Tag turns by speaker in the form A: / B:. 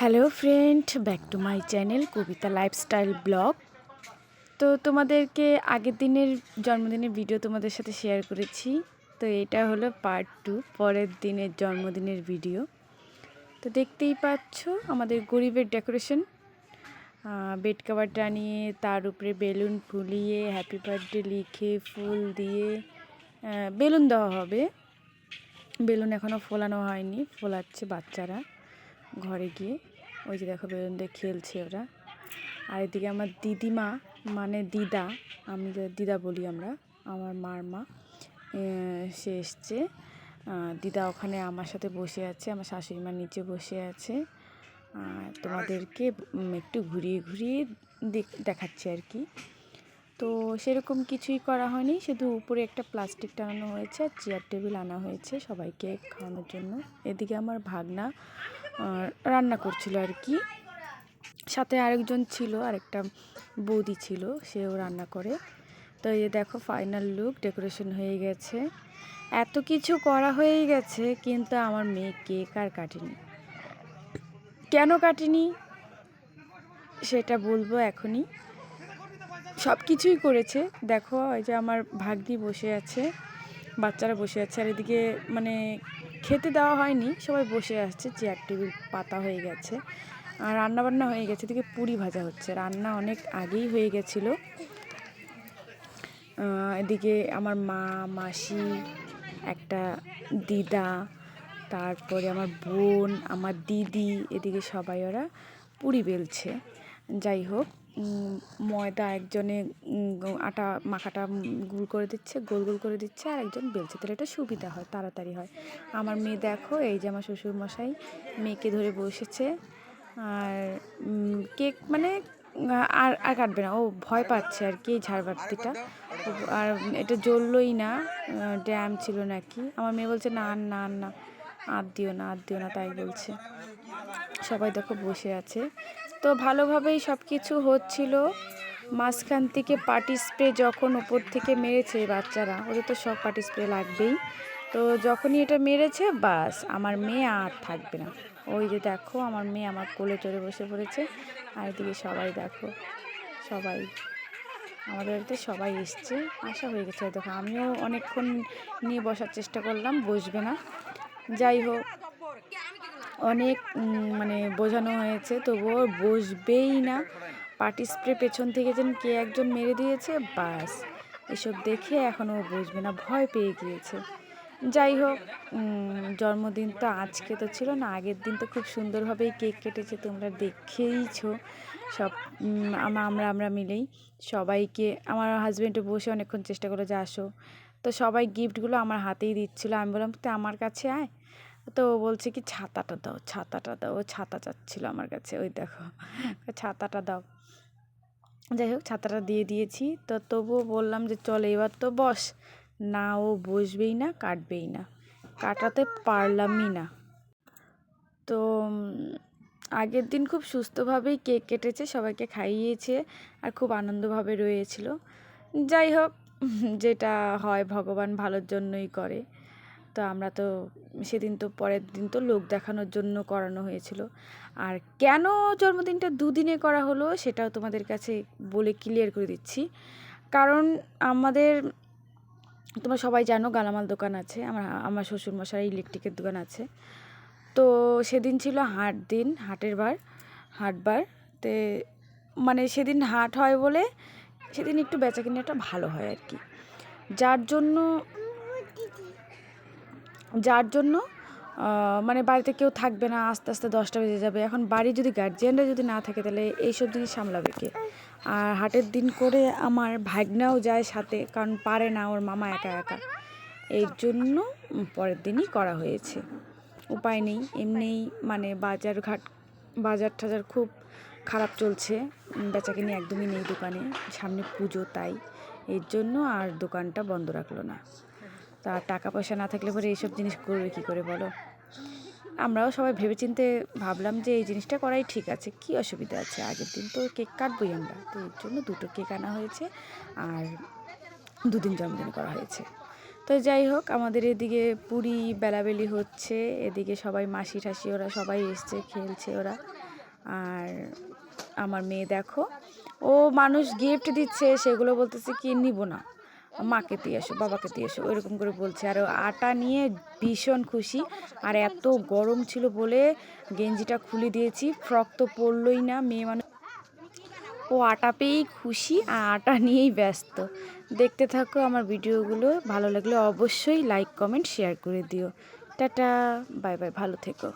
A: Hello friend, back to my channel Kabita lifestyle blog. তো তোমাদেরকে আগের দিনের জন্মদিনের ভিডিও তোমাদের সাথে শেয়ার করেছি। তো এটা হলো পার্ট টু পরের দিনের জন্মদিনের ভিডিও। তো দেখতেই পাচ্ছ আমাদের গরিবের ডেকোরেশন বেড কাভার টানিয়ে, তার উপরে বেলুন ফুলিয়ে হ্যাপি বার্থডে লিখে, ফুল দিয়ে বেলুন দেওয়া হবে। বেলুন এখনও ফোলানো হয়নি, ফোলাচ্ছে বাচ্চারা। ঘরে গিয়ে, ওই যে দেখো বেলুন দিয়ে খেলছে ওরা। আর এদিকে আমার দিদিমা মানে দিদা, আমি দিদা বলি আমরা, আমার মার মা সে এসছে। দিদা ওখানে আমার সাথে বসে আছে, আমার শাশুড়ি মা নিচে বসে আছে। আর তোমাদেরকে একটু ঘুরিয়ে ঘুরিয়ে দেখ- দেখাচ্ছি আর কি। তো সেরকম কিছুই করা হয়নি, শুধু উপরে একটা প্লাস্টিক টানানো হয়েছে আর চেয়ার টেবিল আনা হয়েছে সবাইকে খাওয়ানোর জন্য। এদিকে আমার ভাগনা রান্না করছিল আর কি। সাথে আরেকজন ছিল, আরেকটা বৌদি ছিল, সেও রান্না করে। তো এই দেখো ফাইনাল লুক ডেকোরেশন হয়ে গেছে। এত কিছু করা হয়ে গেছে, কিন্তু আমার মেয়ে কেক আর কাটেনি। কেন কাটেনি? সেটা বলব এখনই। সব কিছুই করেছে। দেখো, এই যে আমার ভাগ্নি বসে আছে, বাচ্চারা বসে আছে, আর এদিকে মানে খেতে দেওয়া হয়নি, সবাই বসে আসছে চেয়ার, টেবিল, পাতা হয়ে গেছে। আর রান্না বান্না হয়ে গেছে, এদিকে পুরি ভাজা হচ্ছে। রান্না অনেক আগেই হয়ে গেছিল। এদিকে আমার মা, মাসি, একটা দিদা, তারপরে আমার বোন, আমার দিদি, এদিকে সবাই ওরা পুরি বেলছে। যাই হোক ময়দা একজনে আটা, মাখাটা গুড় করে দিচ্ছে, গোল গোল করে দিচ্ছে, আর একজন বেলছে। তাহলে এটা সুবিধা হয়, তাড়াতাড়ি হয়। আমার মেয়ে দেখো, এই যে আমার শ্বশুরমশাই, মেয়েকে ধরে বসেছে, আর কেক মানে আর আর কাটবে না, ও ভয় পাচ্ছে আর কি এই ঝাড়বাতিটা আর এটা জ্বললোই না ড্যাম ছিল নাকি। আমার মেয়ে বলছে, না না আর না, আর দিও না, আর দিও না, তাই বলছে। সবাই দেখো বসে আছে। তো ভালোভাবেই সব কিছু হচ্ছিল। মাঝখান থেকে পার্টি স্প্রে যখন উপর থেকে মেরেছে বাচ্চারা, ওদের তো সব পার্টি স্প্রে লাগবেই। তো যখনই এটা মেরেছে, বাস, আমার মেয়ে আর থাকবে না। ওই যে দেখো, আমার মেয়ে আমার কোলে চড়ে বসে পড়েছে। আর এদিকে সবাই দেখো, সবাই, আমাদের বাড়িতে সবাই এসছে। আশা হয়ে গেছে, দেখো, আমিও অনেকক্ষণ নিয়ে বসার চেষ্টা করলাম, বসবে না। যাই হোক অনেক মানে বোঝানো হয়েছে, তবুও বসবেই না। পার্টি স্প্রে পেছন থেকে যেন কে একজন মেরে দিয়েছে, বাস। এসব দেখে এখনও বসবে না, ভয় পেয়ে গিয়েছে। যাই হোক জন্মদিন তো আজকে তো ছিল না, আগের দিন তো খুব সুন্দরভাবেই কেক কেটেছে, তোমরা দেখেইছো। সব আমা, আমরা আমরা মিলেই সবাইকে, আমার হাজব্যান্ডও বসে অনেকক্ষণ চেষ্টা করে যে আসো। তো সবাই গিফটগুলো আমার হাতেই দিচ্ছিল, আমি বললাম, তো আমার কাছে আয়। তো ও বলছে কি, ছাতাটা দাও ছাতাটা দাও। ও ছাতা চাচ্ছিল আমার কাছে, ওই দেখো, ছাতাটা দাও। যাই হোক, ছাতাটা দিয়ে দিয়েছি। তো তবুও বললাম যে, চল এবার তো বস, না ও বসবেই না, কাটবেই না। কাটাতে পারলামই না। তো আগের দিন খুব সুস্থভাবেই কেক কেটেছে, সবাইকে খাইয়েছে আর খুব আনন্দভাবে রয়েছিল। যাই হোক, যেটা হয়, ভগবান ভালোর জন্যই করে। তো আমরা তো সেদিন তো পরের দিন তো লোক দেখানোর জন্য করানো হয়েছিল। আর কেন জন্মদিনটা দুদিনে করা হলো সেটাও তোমাদের কাছে বলে ক্লিয়ার করে দিচ্ছি। কারণ আমাদের, তোমরা সবাই জানো গালামাল দোকান আছে, আমার আমার শ্বশুরমশাই ইলেকট্রিকের দোকান আছে। তো সেদিন ছিল হাট দিন, হাটের বার হাটবার তে মানে সেদিন হাট হয় বলে সেদিন একটু বেচা কিনাটা ভালো হয় আর কি। যার জন্য যার জন্য মানে বাড়িতে কেউ থাকবে না, আস্তে আস্তে দশটা বেজে যাবে। এখন বাড়ি যদি গার্জিয়ানরা যদি না থাকে, তাহলে এইসব জিনিস সামলাবে কে? আর হাটের দিন করে আমার ভাগনাও যায় সাথে, কারণ পারে না ওর মামা একা একা। এর জন্য পরের দিনই করা হয়েছে। উপায় নেই, এমনিই মানে বাজার ঘাট, বাজার টাজার খুব খারাপ চলছে। বেচাকিনি একদমই নেই দোকানে, সামনে পুজো তাই। এর জন্য আর দোকানটা বন্ধ রাখল না। তা টাকা পয়সা না থাকলে পরে এইসব জিনিস করবে কী করে বলো? আমরাও সবাই ভেবেচিন্তে ভাবলাম যে এই জিনিসটা করাই ঠিক আছে। কি অসুবিধা আছে? আগের দিন তো কেক কাটবই আমরা। তো এর জন্য দুটো কেক আনা হয়েছে আর দুদিন জন্মদিন করা হয়েছে। তো যাই হোক, আমাদের এদিকে পুরি বেলাবেলি হচ্ছে। এদিকে সবাই মাসি ঠাসি ওরা সবাই এসছে, খেলছে ওরা। আর আমার মেয়ে দেখো, ও মানুষ গিফট দিচ্ছে, সেগুলো বলতেছে কি নিব না। মাকে দিয়ে এসো, বাবাকে দিয়ে এসো, ওইরকম করে বলছে। আর আটা নিয়ে ভীষণ খুশি। আর এত গরম ছিল বলে গেঞ্জিটা খুলে দিয়েছি, ফ্রক তো পরলই না, মেয়ে মানুষ। ও আটা পেয়েই খুশি আর আটা নিয়েই ব্যস্ত। দেখতে থাকো আমার ভিডিওগুলো, ভালো লাগলে অবশ্যই লাইক, কমেন্ট, শেয়ার করে দিও। টাটা, বাই বাই, ভালো থেকো।